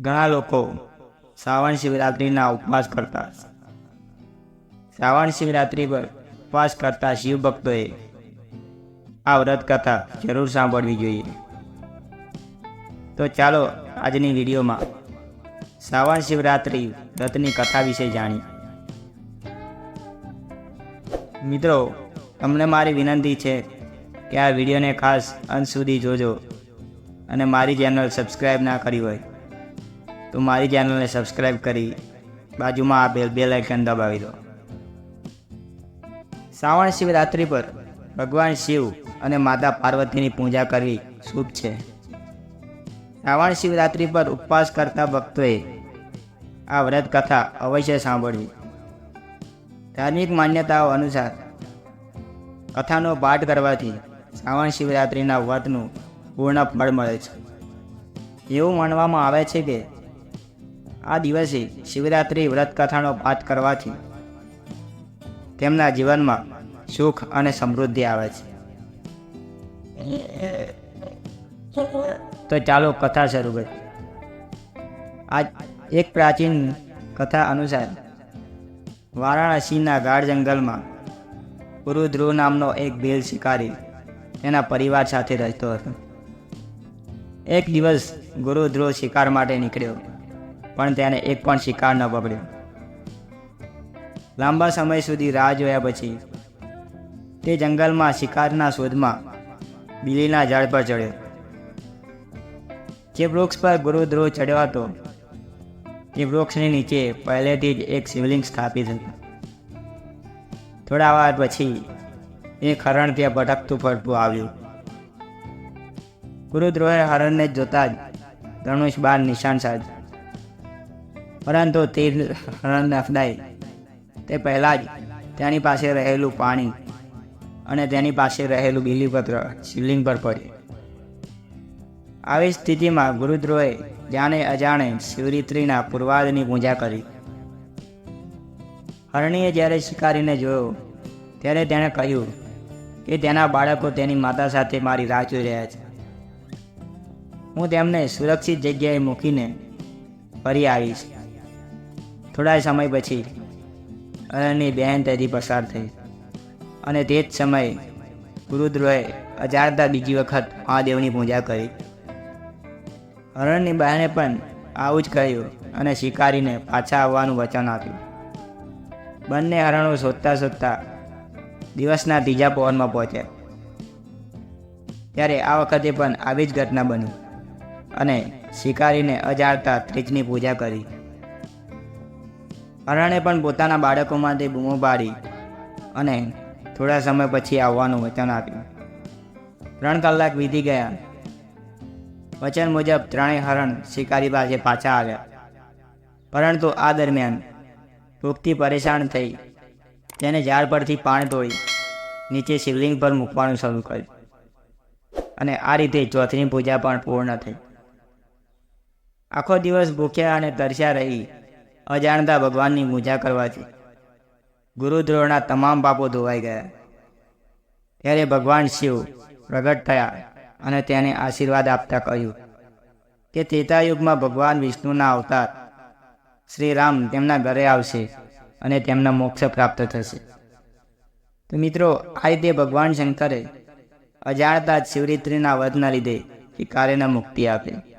ઘણા લોકો શ્રાવણ શિવરાત્રિના ઉપવાસ કરતા શ્રાવણ શિવરાત્રિ પર ઉપવાસ કરતા શિવ ભક્તોએ આ વ્રત કથા જરૂર સાંભળવી જોઈએ. તો ચાલો આજની વિડીયોમાં શ્રાવણ શિવરાત્રિ વ્રતની કથા વિશે જાણીએ. મિત્રો, તમને મારી વિનંતી છે કે આ વિડીયોને ખાસ અંત સુધી જોજો અને મારી ચેનલ સબસ્ક્રાઈબ ના કરી હોય તો મારી ચેનલને સબસ્ક્રાઈબ કરી બાજુમાં આ બેલ બેલ આઇકન દબાવી દો. શ્રાવણ શિવરાત્રિ પર ભગવાન શિવ અને માતા પાર્વતીની પૂજા કરવી શુભ છે. શ્રાવણ શિવરાત્રિ પર ઉપવાસ કરતા ભક્તોએ આ વ્રત કથા અવશ્ય સાંભળવી. ધાર્મિક માન્યતાઓ અનુસાર કથાનો પાઠ કરવાથી શ્રાવણ શિવરાત્રિના વ્રતનું પૂર્ણ ફળ મળે છે. એવું માનવામાં આવે છે કે આ દિવસે શિવરાત્રિ વ્રત કથાનો પાઠ કરવાથી તેમના જીવનમાં સુખ અને સમૃદ્ધિ આવે છે. તો ચાલો કથા શરૂ કરીએ. આજ એક પ્રાચીન કથા અનુસાર વારાણસીના ગાઢ જંગલમાં ગુરુ ધ્રુવ નામનો એક ભીલ શિકારી તેના પરિવાર સાથે રહેતો હતો. એક દિવસ ગુરુધ્રુવ શિકાર માટે નીકળ્યો. પણ તેને એક પણ શિકાર ન પકડ્યો. લાંબા સમય સુધી રાહ જોયા પછી તે જંગલમાં શિકારના શોધમાં બિલીના ઝાડ પર ચડ્યો. જે વૃક્ષ પર ગુરુદ્રોહ ચડ્યો હતો તે વૃક્ષની નીચે પહેલેથી જ એક શિવલિંગ સ્થાપિત હતું. થોડા વાર પછી એ હરણ ત્યાં ભટકતું ફરતું આવ્યું. ગુરુદ્રોહે હરણને જોતા જ ધનુષ બાર નિશાન સાધ્યું. પરંતુ તીર રન અફડાઈ તે પહેલાં જ તેની પાસે રહેલું પાણી અને તેની પાસે રહેલું બીલીપત્ર શિવલિંગ પર પડ્યું. આવી સ્થિતિમાં ગુરુદ્રોએ જાણે અજાણે શિવરીત્રીના પૂર્વાદની પૂજા કરી. હરણીએ જ્યારે શિકારીને જોયો, ત્યારે તેણે કહ્યું કે તેના બાળકો તેની માતા સાથે મારી રાહ જોઈ રહ્યા છે. હું તેમને સુરક્ષિત જગ્યાએ મૂકીને ફરી આવીશ. થોડા સમય પછી અરણની બહેન તેથી પસાર થઈ. અને તે જ સમયે ગુરુદ્રોહે અજાણતા બીજી વખત મહાદેવની પૂજા કરી. હરણની બહેને પણ આવું જ કહ્યું અને શિકારીને પાછા આવવાનું વચન આપ્યું. બંને હરણો શોધતા શોધતા દિવસના ત્રીજા પવનમાં પહોંચ્યા. ત્યારે આ વખતે પણ આવી જ ઘટના બની અને શિકારીને અજાણતા ત્રીજની પૂજા કરી. હરણે પણ પોતાના બાળકો માટે બૂમો પાડી અને થોડા સમય પછી આવવાનું વચન આપ્યું. ત્રણ કલાક વીતી ગયા. વચન મુજબ ત્રણેય હરણ શિકારી પાસે પાછા આવ્યા. પરંતુ આ દરમિયાન ભૂખથી પરેશાન થઈ તેને ઝાડ પરથી પાણી તોડી નીચે શિવલિંગ પર મૂકવાનું શરૂ કર્યું. અને આ રીતે ચોથની પૂજા પણ પૂર્ણ થઈ. આખો દિવસ ભૂખ્યા અને તરસ્યા રહી અજાણતા ભગવાનની પૂજા કરવાથી ગુરુદ્રોહના તમામ પાપો ધોવાઈ ગયા. ત્યારે ભગવાન શિવ પ્રગટ થયા અને તેને આશીર્વાદ આપતા કહ્યું કે ત્રેતાયુગમાં ભગવાન વિષ્ણુના અવતાર શ્રી રામ તેમના ઘરે આવશે અને તેમના મોક્ષ પ્રાપ્ત થશે. તો મિત્રો, આ રીતે ભગવાન શંકરે અજાણતા જ શિવરાત્રિના વધના લીધે શિકારીને મુક્તિ આપી.